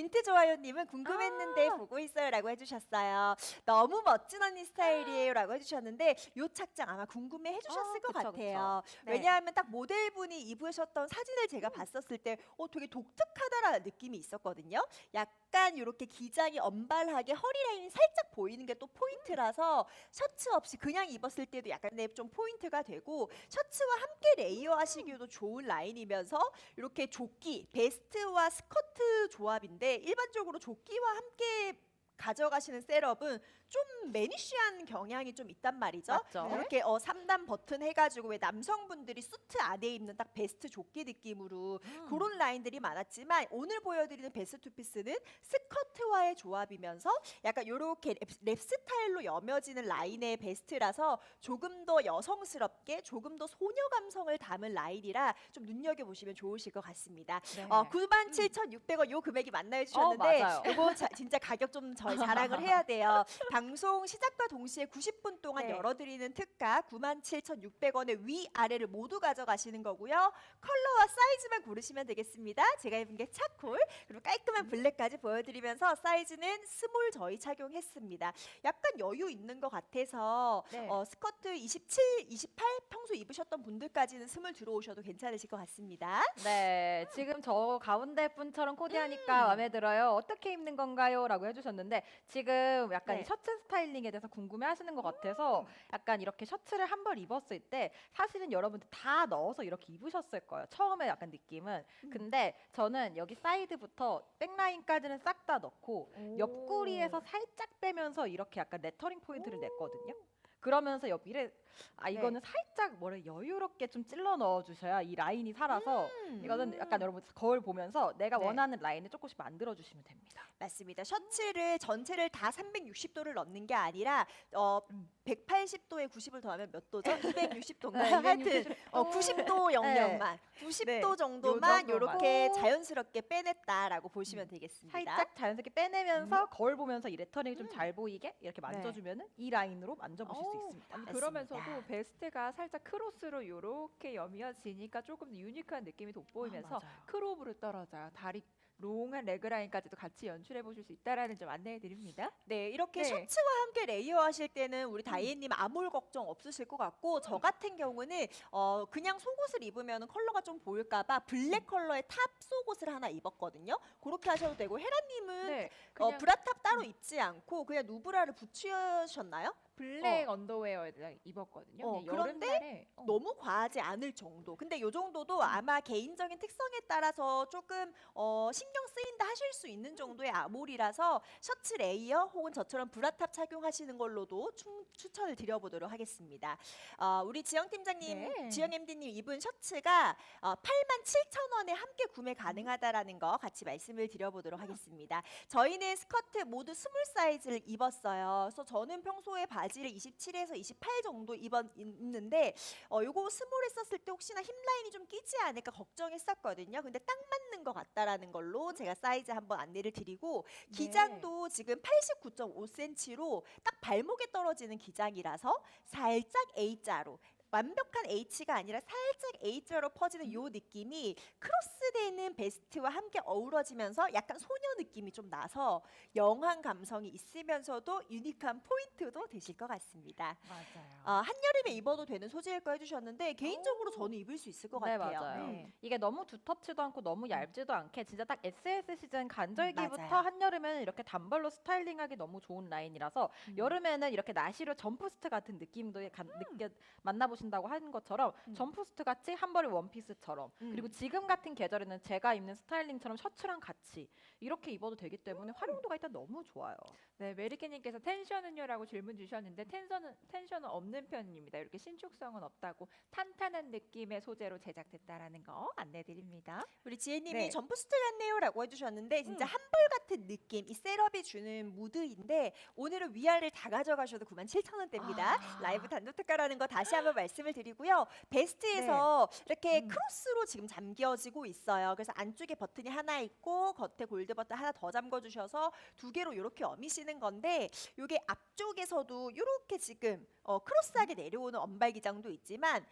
빈트 좋아요님은 궁금했는데 아. 보고 있어요라고 해주셨어요. 너무 멋진 언니 스타일이에요라고 해주셨는데 요 착장 아마 궁금해 해주셨을 아, 것 그쵸, 같아요. 네. 왜냐하면 딱 모델분이 입으셨던 사진을 제가 봤었을 때 어, 되게 독특하다라는 느낌이 있었거든요. 약간 이렇게 기장이 언발하게 허리 라인이 살짝 보이는 게 또 포인트라서 셔츠 없이 그냥 입었을 때도 약간의 좀 포인트가 되고 셔츠와 함께 레이어 하시기에도 좋은 라인이면서 이렇게 조끼, 베스트와 스커트 조합인데 일반적으로 조끼와 함께 가져가시는 셋업은 좀 매니쉬한 경향이 좀 있단 말이죠. 맞죠. 네. 이렇게 어 3단 버튼 해가지고 왜 남성분들이 수트 안에 입는 딱 베스트 조끼 느낌으로 음. 그런 라인들이 많았지만 오늘 보여드리는 베스트 투피스는 스커트와의 조합이면서 약간 요렇게 랩, 랩 스타일로 여며지는 라인의 베스트라서 조금 더 여성스럽게 조금 더 소녀 감성을 담은 라인이라 좀 눈여겨보시면 좋으실 것 같습니다. 네. 어, 97,600원 요 금액이 맞나요 어, 해주셨는데 맞아요. 이거 자- 진짜 가격 좀 저 희 자랑을 해야 돼요. 방송 시작과 동시에 90분 동안 네. 열어드리는 특가 97,600원의 위아래를 모두 가져가시는 거고요. 컬러와 사이즈만 고르시면 되겠습니다. 제가 입은 게 차콜 그리고 깔끔한 블랙까지 보여드리면서 사이즈는 스몰 저희 착용했습니다. 약간 여유 있는 것 같아서 네. 어, 스커트 27, 28 평소 입으셨던 분들까지는 스몰 들어오셔도 괜찮으실 것 같습니다. 네, 지금 저 가운데 분처럼 음. 코디하니까 마음에 들어요. 어떻게 입는 건가요? 라고 해주셨는데 지금 약간 네. 이 셔츠 스타일링에 대해서 궁금해 하시는 것 같아서 약간 이렇게 셔츠를 한 벌 입었을 때 사실은 여러분들 다 넣어서 이렇게 입으셨을 거예요. 처음에 약간 느낌은. 음. 근데 저는 여기 사이드부터 백라인까지는 싹 다 넣고 옆구리에서 살짝 빼면서 이렇게 약간 레터링 포인트를 냈거든요. 그러면서 옆일에 아 이거는 살짝 뭐래 여유롭게 좀 찔러 넣어 주셔야 이 라인이 살아서 음. 이거는 약간 여러분 거울 보면서 내가 네. 원하는 라인을 조금씩 만들어 주시면 됩니다. 맞습니다. 셔츠를 전체를 다 360도를 넣는 게 아니라 어 180도에 90을 더하면 몇 도죠? 260도인가? 네, 하여튼 어 90도 영역만 90도 네, 정도만 요 정도만. 이렇게 자연스럽게 빼냈다라고 보시면 되겠습니다. 살짝 자연스럽게 빼내면서 거울 보면서 이 레터링이 좀잘 보이게 이렇게 네. 만져주면은 이 라인으로 만져보실 수 오. 있습니다. 아니. 그러면서도 베스트가 살짝 크로스로 요렇게 여미어지니까 조금 더 유니크한 느낌이 돋보이면서 아, 맞아요. 크롭으로 떨어져요. 다리 롱한 레그라인까지도 같이 연출해 보실 수 있다라는 점 안내해 드립니다. 네, 이렇게 네. 셔츠와 함께 레이어 하실 때는 우리 다이애님 아몰 걱정 없으실 것 같고 저 같은 경우는 어 그냥 속옷을 입으면 컬러가 좀 보일까봐 블랙 컬러의 탑 속옷을 하나 입었거든요. 그렇게 하셔도 되고 헤라님은 네, 어, 그냥 브라탑 따로 입지 않고 그냥 누브라를 붙이셨나요? 블랙 언더웨어를 입었거든요. 어, 그런데 여름날에 어, 너무 과하지 않을 정도. 근데 요 정도도 아마 개인적인 특성에 따라서 조금 어, 신경 쓰인다 하실 수 있는 정도의 아몰이라서 셔츠 레이어 혹은 저처럼 브라탑 착용하시는 걸로도 충, 추천을 드려보도록 하겠습니다. 어, 우리 지영 팀장님, 네. 지영 MD님 입은 셔츠가 어, 87,000원에 함께 구매 가능하다라는 거 같이 말씀을 드려보도록 하겠습니다. 저희는 스커트 모두 스몰 사이즈를 입었어요. 그래서 저는 평소에 바지 를 27에서 28 정도 입었, 입는데 어, 요거 스몰에 썼을 때 혹시나 힙 라인이 좀 끼지 않을까 걱정했었거든요. 근데 딱 맞는 것 같다라는 걸로 제가 사이즈 한번 안내를 드리고 기장도 지금 89.5cm로 딱 발목에 떨어지는 기장이라서 살짝 A자로 완벽한 H가 아니라 살짝 A자로 퍼지는 요 느낌이 크로스되는 베스트와 함께 어우러지면서 약간 소녀 느낌이 좀 나서 영한 감성이 있으면서도 유니크한 포인트도 되실 것 같습니다. 맞아요. 어, 한여름에 입어도 되는 소재일 거 해주셨는데 개인적으로 저는 입을 수 있을 것 네, 같아요. 맞아요. 음. 이게 너무 두텁지도 않고 너무 얇지도 않게 진짜 딱 SS 시즌 간절기부터 음, 맞아요. 한여름에는 이렇게 단벌로 스타일링하기 너무 좋은 라인이라서 음. 여름에는 이렇게 나시로 점프스트 같은 느낌도 가, 느껴 만나보 신다고 하는 것처럼 음. 점프스트 같이 한 벌의 원피스처럼 음. 그리고 지금 같은 계절에는 제가 입는 스타일링처럼 셔츠랑 같이 이렇게 입어도 되기 음. 때문에 활용도가 일단 너무 좋아요. 네, 메리케님께서 텐션은요라고 질문 주셨는데 텐션은 텐션은 없는 편입니다. 이렇게 신축성은 없다고 탄탄한 느낌의 소재로 제작됐다라는 거 안내 드립니다. 우리 지혜님이 네. 점프스트 같네요라고 해주셨는데 진짜 음. 한벌 같은 느낌 이 셋업이 주는 무드인데 오늘은 위아래를 다 가져가셔도 97,000원대입니다. 아. 라이브 단독 특가라는 거 다시 한번 말씀 을 드리고요. 베스트에서 이렇게 음. 크로스로 지금 잠겨지고 있어요. 그래서 안쪽에 버튼이 하나 있고 겉에 골드 버튼 하나 더 잠궈 주셔서 두 개로 이렇게 어미시는 건데 이게 앞쪽에서도 이렇게 지금 어, 크로스하게 내려오는 언발 기장도 있지만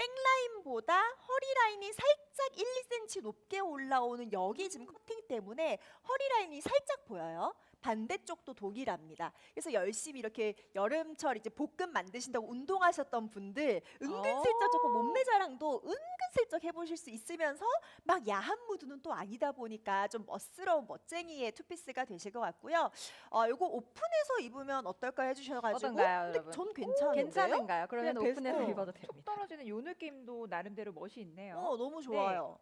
백라인보다 허리 라인이 살짝 1, 2cm 높게 올라오는 여기 지금 커팅 때문에 허리 라인이 살짝 보여요. 반대쪽도 동일합니다. 그래서 열심히 이렇게 여름철 이제 볶음 만드신다고 운동하셨던 분들 은근슬쩍 조금 몸매 자랑도 은근슬쩍 해보실 수 있으면서 막 야한 무드는 또 아니다 보니까 좀 멋스러운 멋쟁이의 투피스가 되실 것 같고요. 어, 요거 오픈해서 입으면 어떨까 해주셔가지고 어떤가요, 근데 여러분? 전 괜찮은데요? 괜찮은가요? 그러면 그냥 오픈해서. 입어도 툭 됩니다. 떨어지는 요 느낌도 나름대로 멋이 있네요. 어, 너무 좋아요.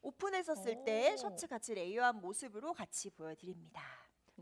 오픈했었을 때 오. 셔츠 같이 레이어한 모습으로 같이 보여드립니다.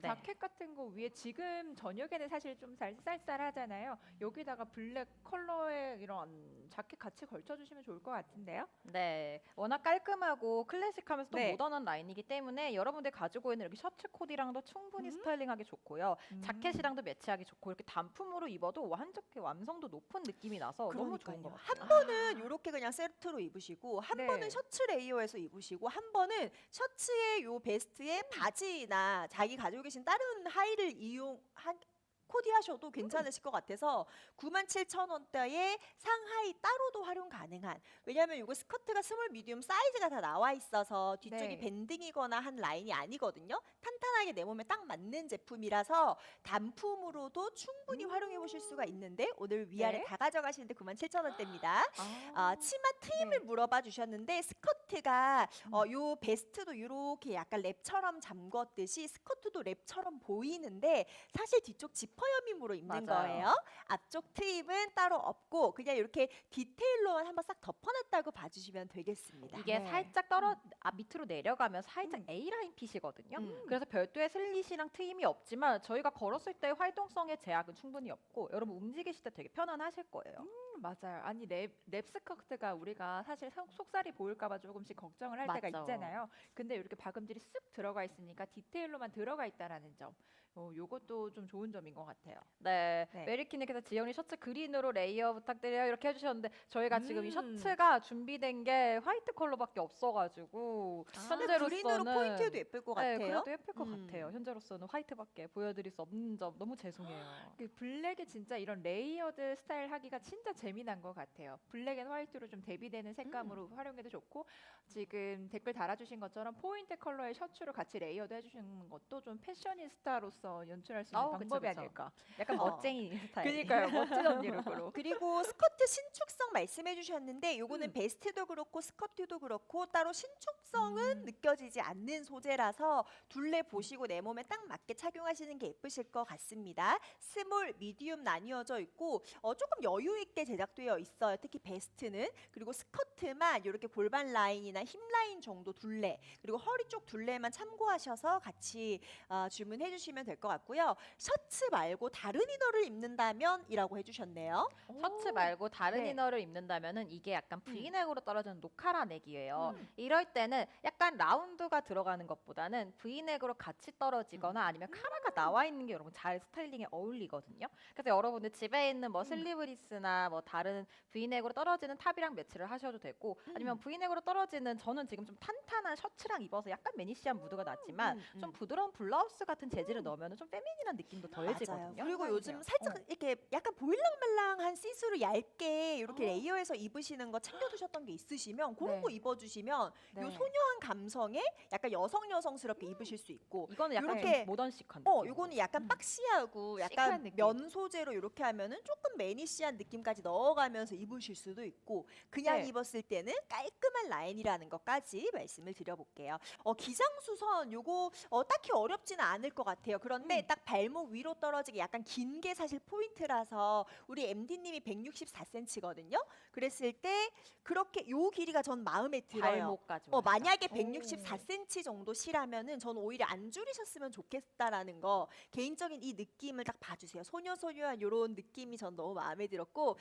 네. 자켓 같은 거 위에 지금 저녁에는 사실 좀 살- 쌀쌀하잖아요. 여기다가 블랙 컬러의 이런 자켓 같이 걸쳐주시면 좋을 것 같은데요. 네, 워낙 깔끔하고 클래식하면서 또 네. 모던한 라인이기 때문에 여러분들 가지고 있는 이렇게 셔츠 코디랑도 충분히 음. 스타일링하기 좋고요. 음. 자켓이랑도 매치하기 좋고 이렇게 단품으로 입어도 완전히 완성도 높은 느낌이 나서 너무 좋은 것 그러니까요. 같아요. 한 번은 이렇게 그냥 세트로 입으시고 한 네. 번은 셔츠 레이어해서 입으시고 한 번은 셔츠에 요 베스트에 바지나 자기 가지고 계신 다른 하의를 이용한 코디하셔도 괜찮으실 것 같아서 97,000원대에 상하이 따로도 활용 가능한 왜냐하면 이거 스커트가 스몰 미디움 사이즈가 다 나와 있어서 뒤쪽이 네. 밴딩이거나 한 라인이 아니거든요 탄탄하게 내 몸에 딱 맞는 제품이라서 단품으로도 충분히 활용해 보실 수가 있는데 오늘 위아래 네. 다 가져가시는데 97,000원대입니다 아, 아, 치마 트임을 네. 물어봐 주셨는데 스커트가 음. 어, 요 베스트도 이렇게 약간 랩처럼 잠궜듯이 스커트도 랩처럼 보이는데 사실 뒤쪽 지퍼여밈으로 입는 맞아요. 거예요. 앞쪽 트임은 따로 없고 그냥 이렇게 디테일로만 한번 싹 덮어놨다고 봐주시면 되겠습니다. 이게 네. 살짝 떨어 아, 밑으로 내려가면 살짝 A 라인 핏이거든요. 음. 그래서 별도의 슬릿이랑 트임이 없지만 저희가 걸었을 때 활동성의 제약은 충분히 없고 여러분 움직이실 때 되게 편안하실 거예요. 음, 맞아요. 아니 랩, 랩 스커트가 우리가 사실 속- 속살이 보일까봐 조금씩 걱정을 할 때가 맞죠. 있잖아요. 근데 이렇게 박음질이 쓱 들어가 있으니까 디테일로만 들어가 있다라는 점, 어, 요것도 좀 좋은 점인 것 같아요. 네, 네. 메리키님께서 지연이 셔츠 그린으로 레이어 부탁드려요 이렇게 해주셨는데 저희가 지금 이 음. 셔츠가 준비된 게 화이트 컬러밖에 없어가지고 근데 그린으로 포인트도 예쁠 것 네, 같아요. 그래도 예쁠 것 음. 같아요. 현재로서는 화이트밖에 보여드릴 수 없는 점 너무 죄송해요. 그 블랙에 진짜 이런 레이어드 스타일 하기가 진짜 재미난 것 같아요. 블랙 앤 화이트로 좀 대비되는 색감으로 음. 활용해도 좋고 지금 댓글 달아주신 것처럼 포인트 컬러의 셔츠로 같이 레이어드 해주시는 것도 좀 패셔니스타로서 연출할 수 있는 그쵸, 방법이 그쵸. 아닐까. 약간 어. 멋쟁이 스타일. 그니까요, 멋진 언니 룩으로. 그리고 스커트 신축성 말씀해 주셨는데 요거는 음. 베스트도 그렇고 스커트도 그렇고 따로 신축성은 음. 느껴지지 않는 소재라서 둘레 보시고 내 몸에 딱 맞게 착용하시는 게 예쁘실 것 같습니다. 스몰, 미디움 나뉘어져 있고 어, 조금 여유 있게 제작되어 있어요. 특히 베스트는 그리고 스커트만 이렇게 골반 라인이나 힙 라인 정도 둘레 그리고 허리 쪽 둘레만 참고하셔서 같이 어, 주문해 주시면 될 것 같고요. 셔츠 말고 다른 이너를 입는다면이라고 해주셨네요. 셔츠 말고 다른 네. 이너를 입는다면은 이게 약간 V넥으로 떨어지는 노카라 넥이에요. 음. 이럴 때는 약간 라운드가 들어가는 것보다는 V넥으로 같이 떨어지거나 아니면 카라가 나와 있는 게 여러분 잘 스타일링에 어울리거든요. 그래서 여러분들 집에 있는 뭐 슬리브리스나 뭐 다른 V넥으로 떨어지는 탑이랑 매치를 하셔도 되고 아니면 V넥으로 떨어지는 저는 지금 좀 탄탄한 셔츠랑 입어서 약간 매니시한 무드가 났지만 음, 좀 부드러운 블라우스 같은 재질을 넣으면 좀 페미닌한 느낌도 더해지거든요. 맞아요. 그리고 요즘. 살짝 어. 이렇게 약간 보일랑말랑한 시스루 얇게 이렇게 어. 레이어해서 입으시는 거 챙겨두셨던 게 있으시면 그런 네. 거 입어주시면 요 네. 소녀한 감성에 약간 여성 여성스럽게 입으실 수 있고 이거는 약간 좀 모던식한. 어, 요거는 약간 음. 박시하고 약간 느낌. 면 소재로 이렇게 하면은 조금 매니시한 느낌까지 넣어가면서 입으실 수도 있고 그냥 네. 입었을 때는 깔끔한 라인이라는 것까지 말씀을 드려볼게요. 어, 기장수선 요거 어, 딱히 어렵지는 않을 것 같아요. 그런데 음. 딱 발목 위로 떨어지게 약간 긴 게 사실 포인트라서 우리 MD님이 164cm거든요. 그랬을 때 그렇게 요 길이가 전 마음에 들어요. 발목까지. 어, 만약에 오. 164cm 정도 시라면은 저는 오히려 안 줄이셨으면 좋겠다라는 거 개인적인 이 느낌을 딱 봐주세요. 소녀소녀한 이런 느낌이 전 너무 마음에 들었고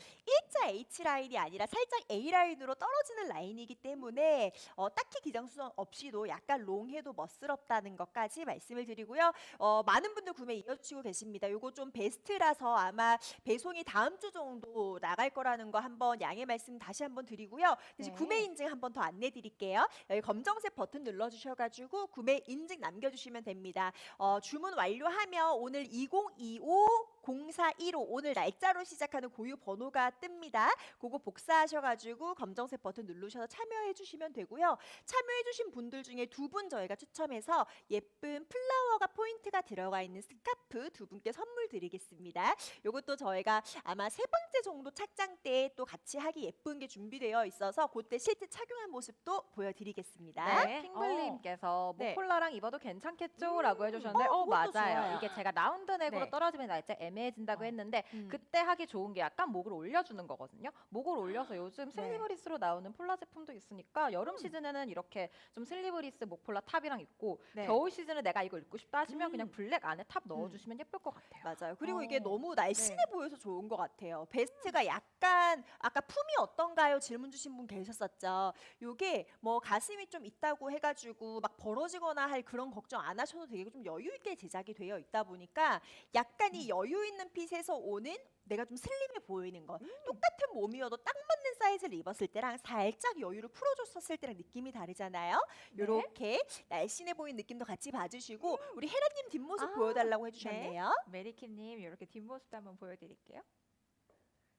일자 H 라인이 아니라 살짝 A 라인으로 떨어지는 라인이기 때문에 어, 딱히 기장수선 없이도 약간 롱해도 멋스럽다는 것까지 말씀을 드리고요. 어, 많은 분들 구매 이어주시고 계십니다. 요거 좀 베스트라서 아마 배송이 다음 주 정도 나갈 거라는 거 한번 양해 말씀 다시 한번 드리고요. 네. 구매 인증 한번 더 안내 드릴게요. 여기 검정색 버튼 눌러주셔가지고 구매 인증 남겨주시면 됩니다. 어, 주문 완료하면 오늘 2025 0415 오늘 날짜로 시작하는 고유 번호가 뜹니다. 그거 복사하셔가지고 검정색 버튼 누르셔서 참여해 주시면 되고요. 참여해 주신 분들 중에 두 분 저희가 추첨해서 예쁜 플라워가 포인트가 들어가 있는 스카프 두 분께 선물 드리겠습니다. 요것도 저희가 아마 세 번째 정도 착장 때 또 같이 하기 예쁜 게 준비되어 있어서 그때 실제 착용한 모습도 보여드리겠습니다. 네, 핑블님께서 네. 모폴라랑 입어도 괜찮겠죠?라고 해주셨는데, 어, 어, 그것도 맞아요. 좋아요. 이게 제가 라운드 넥으로 네. 떨어지면 날짜 애매해진다고 어. 했는데 음. 그때 하기 좋은 게 약간 목을 올려주는 거거든요. 목을 올려서 요즘 네. 슬리브리스로 나오는 폴라 제품도 있으니까 여름 음. 시즌에는 이렇게 좀 슬리브리스 목폴라 탑이랑 입고 네. 겨울 시즌에 내가 이거 입고 싶다 하시면 음. 그냥 블랙 안에 탑 넣어주시면 예쁠 것 같아요. 맞아요. 그리고 이게 어, 너무 날씬해 네. 보여서 좋은 것 같아요. 베스트가 약간 아까 품이 어떤가요? 질문 주신 분 계셨었죠. 요게 뭐 가슴이 좀 있다고 해가지고 막 벌어지거나 할 그런 걱정 안 하셔도 되게 좀 여유 있게 제작이 되어 있다 보니까 약간 이 여유 있는 핏에서 오는 내가 좀 슬림해 보이는 것 똑같은 몸이어도 딱 맞는 사이즈를 입었을 때랑 살짝 여유를 풀어줬었을 때랑 느낌이 다르잖아요. 네. 요렇게 날씬해 보이는 느낌도 같이 봐주시고 우리 헤라님 뒷모습 아, 보여달라고 해주셨네요. 메리킴님 이렇게 뒷모습도 한번 보여드릴게요.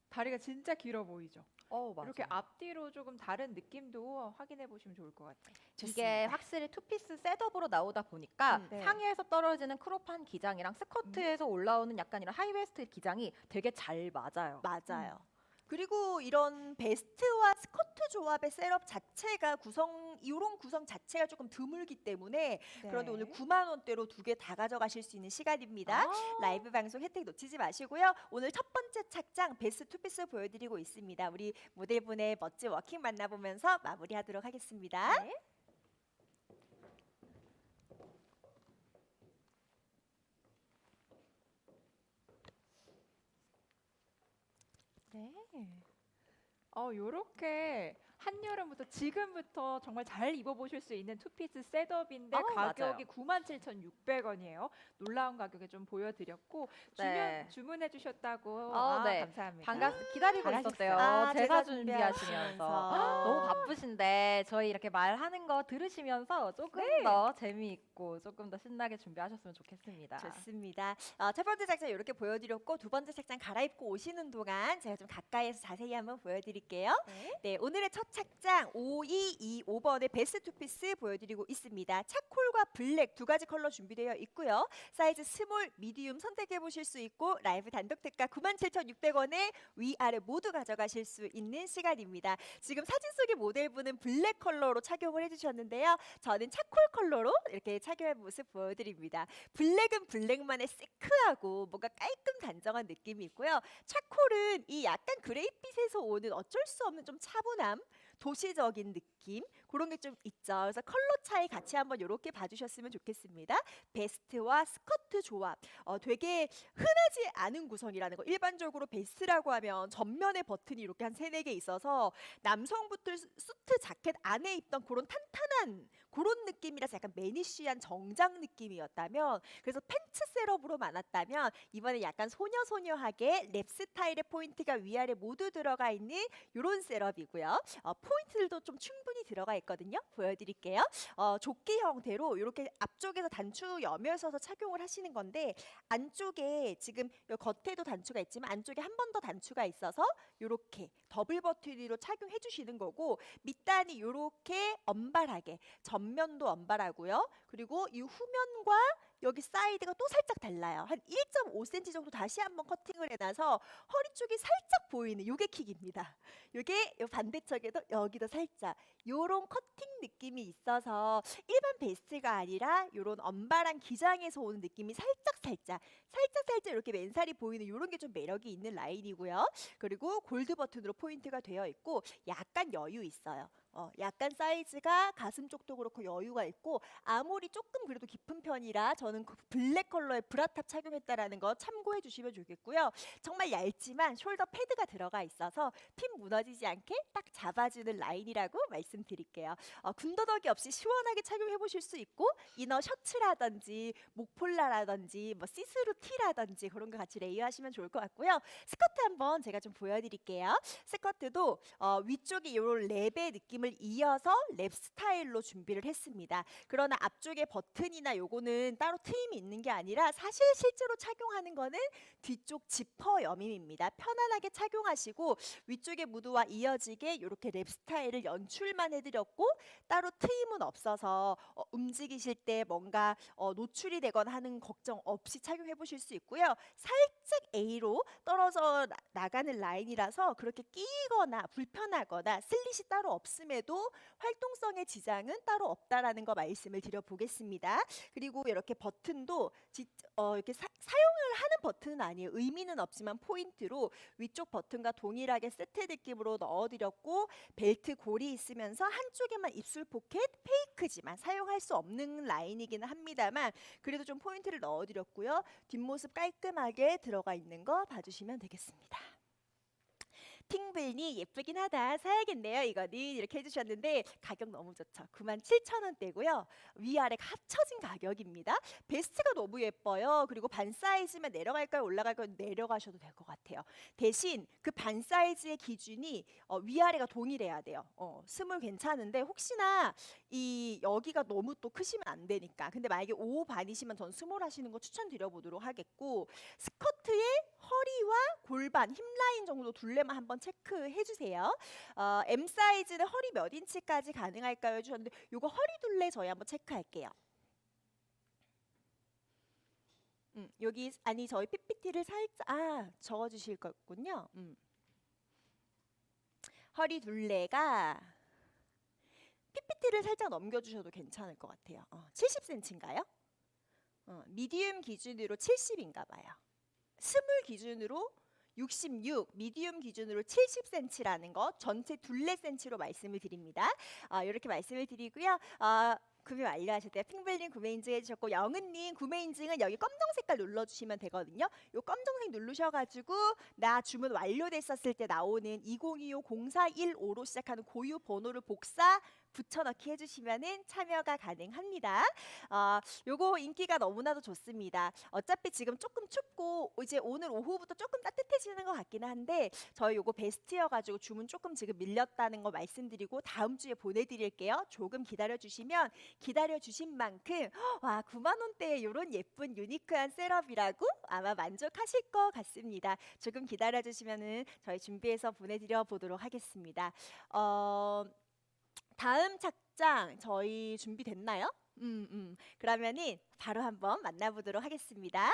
다리가 진짜 길어 보이죠. 어, 맞아요. 이렇게 앞뒤로 조금 다른 느낌도 확인해 보시면 좋을 것 같아요. 이게 좋습니다. 확실히 투피스 셋업으로 나오다 보니까 음, 네. 상의에서 떨어지는 크롭한 기장이랑 스커트에서 올라오는 약간 이런 하이웨스트 기장이 되게 잘 맞아요. 맞아요. 그리고 이런 베스트와 스커트 조합의 셋업 자체가 구성 이런 구성 자체가 조금 드물기 때문에 그런데 오늘 9만 원대로 두 개 다 가져가실 수 있는 시간입니다. 아. 라이브 방송 혜택 놓치지 마시고요. 오늘 첫 번째 착장 베스트 투피스 보여드리고 있습니다. 우리 모델분의 멋진 워킹 만나보면서 마무리하도록 하겠습니다. 네. 네. 어, 요렇게 한여름부터 지금부터 정말 잘 입어보실 수 있는 투피스 셋업인데 아, 가격이 맞아요. 97,600원이에요. 놀라운 가격에 좀 보여드렸고 네. 주문, 주문해 주셨다고 어, 아, 네. 감사합니다. 반갑 기다리고 잘하셨어요. 있었대요. 아, 제사 제사 준비하시면서 준비하시면서. 너무 바쁘신데 저희 이렇게 말하는 거 들으시면서 조금 네. 더 재미있고 조금 더 신나게 준비하셨으면 좋겠습니다. 좋습니다. 어, 첫 번째 착장 이렇게 보여드렸고 두 번째 착장 갈아입고 오시는 동안 제가 좀 가까이서 자세히 한번 보여드릴게요. 네. 네, 오늘의 첫 착장 5225번의 베스트 투피스 보여드리고 있습니다. 차콜과 블랙 두 가지 컬러 준비되어 있고요. 사이즈 스몰, 미디움 선택해 보실 수 있고 라이브 단독 특가 97,600원에 위아래 모두 가져가실 수 있는 시간입니다. 지금 사진 속의 모델분은 블랙 컬러로 착용을 해주셨는데요. 저는 차콜 컬러로 이렇게 착용한 모습 보여드립니다. 블랙은 블랙만의 시크하고 뭔가 깔끔 단정한 느낌이 있고요. 차콜은 이 약간 그레이빛에서 오는 어쩔 수 없는 좀 차분함, 도시적인 느낌 그런 게 좀 있죠. 그래서 컬러 차이 같이 한번 이렇게 봐주셨으면 좋겠습니다. 베스트와 스커트 조합, 어, 되게 흔하지 않은 구성이라는 거. 일반적으로 베스트라고 하면 전면에 버튼이 이렇게 한 세네 개 있어서 남성분들 수- 수트 자켓 안에 입던 그런 탄탄한 그런 느낌이라서 약간 매니쉬한 정장 느낌이었다면 그래서 팬츠 셋업으로 많았다면 이번에 약간 소녀소녀하게 랩 스타일의 포인트가 위아래 모두 들어가 있는 이런 셋업이고요. 어, 포인트들도 좀 충분히 들어가 있거든요. 보여드릴게요. 어, 조끼 형태로 이렇게 앞쪽에서 단추 여며서서 착용을 하시는 건데 안쪽에 지금 요 겉에도 단추가 있지만 안쪽에 한 번 더 단추가 있어서 이렇게 더블 버튼으로 착용해 주시는 거고 밑단이 이렇게 엄발하게 전면도 엄발하고요. 그리고 이 후면과 여기 사이드가 또 살짝 달라요. 한 1.5cm 정도 다시 한번 커팅을 해놔서 허리 쪽이 살짝 보이는 요게 킥입니다. 요게 요 반대쪽에도 여기도 살짝 요런 커팅 느낌이 있어서 일반 베스트가 아니라 요런 엄발한 기장에서 오는 느낌이 살짝 살짝 살짝 살짝 이렇게 맨살이 보이는 요런 게 좀 매력이 있는 라인이고요. 그리고 골드 버튼으로 포인트가 되어 있고 약간 여유 있어요. 어, 약간 사이즈가 가슴 쪽도 그렇고 여유가 있고 아무리 조금 그래도 깊은 편이라 저는 그 블랙 컬러의 브라탑 착용했다라는 거 참고해 주시면 좋겠고요. 정말 얇지만 숄더 패드가 들어가 있어서 핀 무너지지 않게 딱 잡아주는 라인이라고 말씀드릴게요. 어, 군더더기 없이 시원하게 착용해 보실 수 있고 이너 셔츠라든지 목폴라라든지 뭐 시스루 티라든지 그런 거 같이 레이어하시면 좋을 것 같고요. 스커트 한번 제가 좀 보여드릴게요. 스커트도 어, 위쪽에 이런 랩의 느낌을 제품을 이어서 랩 스타일로 준비를 했습니다. 그러나 앞쪽에 버튼이나 요거는 따로 트임이 있는 게 아니라 사실 실제로 착용하는 거는 뒤쪽 지퍼 여밈입니다. 편안하게 착용하시고 위쪽에 무드와 이어지게 이렇게 랩 스타일을 연출만 해드렸고 따로 트임은 없어서 어, 움직이실 때 뭔가 어, 노출이 되거나 하는 걱정 없이 착용해 보실 수 있고요. 살짝 A로 떨어져 나- 나가는 라인이라서 그렇게 끼거나 불편하거나 슬릿이 따로 없 음에도 활동성의 지장은 따로 없다라는 거 말씀을 드려보겠습니다. 그리고 이렇게 버튼도 지- 어, 이렇게 사, 사용을 하는 버튼은 아니에요. 의미는 없지만 포인트로 위쪽 버튼과 동일하게 세트 느낌으로 넣어드렸고 벨트 골이 있으면서 한쪽에만 입술 포켓 페이크지만 사용할 수 없는 라인이기는 합니다만 그래도 좀 포인트를 넣어드렸고요. 뒷모습 깔끔하게 들어가 있는 거 봐주시면 되겠습니다. 핑블니 예쁘긴 하다 사야겠네요 이거는. 이렇게 해주셨는데 가격 너무 좋죠. 97,000원대고요. 위아래가 합쳐진 가격입니다. 베스트가 너무 예뻐요. 그리고 반 사이즈만 내려갈까요 올라갈까요 내려가셔도 될 것 같아요. 대신 그 반 사이즈의 기준이 어, 위아래가 동일해야 돼요. 어, 스물 괜찮은데 혹시나 이 여기가 너무 또 크시면 안 되니까. 근데 만약에 5 반이시면 전 스몰 하시는 거 추천드려 보도록 하겠고 스커트의 허리와 골반 힙 라인 정도 둘레만 한번 체크해 주세요. 어, M 사이즈는 허리 몇 인치까지 가능할까요? 해주셨는데 이거 허리 둘레 저희 한번 체크할게요. 음, 여기 아니 저희 PPT를 살짝 아 적어 주실 거군요. 음. 허리 둘레가 PPT를 살짝 넘겨 주셔도 괜찮을 것 같아요. 어, 70cm인가요? 어, 미디움 기준으로 70인가 봐요. 스물 기준으로 66, 미디움 기준으로 70cm라는 거 전체 둘레 센치로 말씀을 드립니다. 아, 이렇게 말씀을 드리고요. 아, 구매 완료하실 때 핑블님 구매 인증해 주셨고 영은님 구매 인증은 여기 검정 색깔 눌러주시면 되거든요. 요 검정색 누르셔가지고 나 주문 완료됐었을 때 나오는 2025-0415로 시작하는 고유 번호를 복사 붙여넣기 해주시면은 참여가 가능합니다. 어, 요거 인기가 너무나도 좋습니다. 어차피 지금 조금 춥고 이제 오늘 오후부터 조금 따뜻해지는 것 같기는 한데 저희 요거 베스트여가지고 주문 조금 지금 밀렸다는 거 말씀드리고 다음 주에 보내드릴게요. 조금 기다려주시면 기다려주신 만큼 와 9만 원대에 이런 예쁜 유니크한 셋업이라고 아마 만족하실 것 같습니다. 조금 기다려주시면은 저희 준비해서 보내드려 보도록 하겠습니다. 어, 다음 착장 저희 준비됐나요? 음, 음. 그러면은 바로 한번 만나보도록 하겠습니다.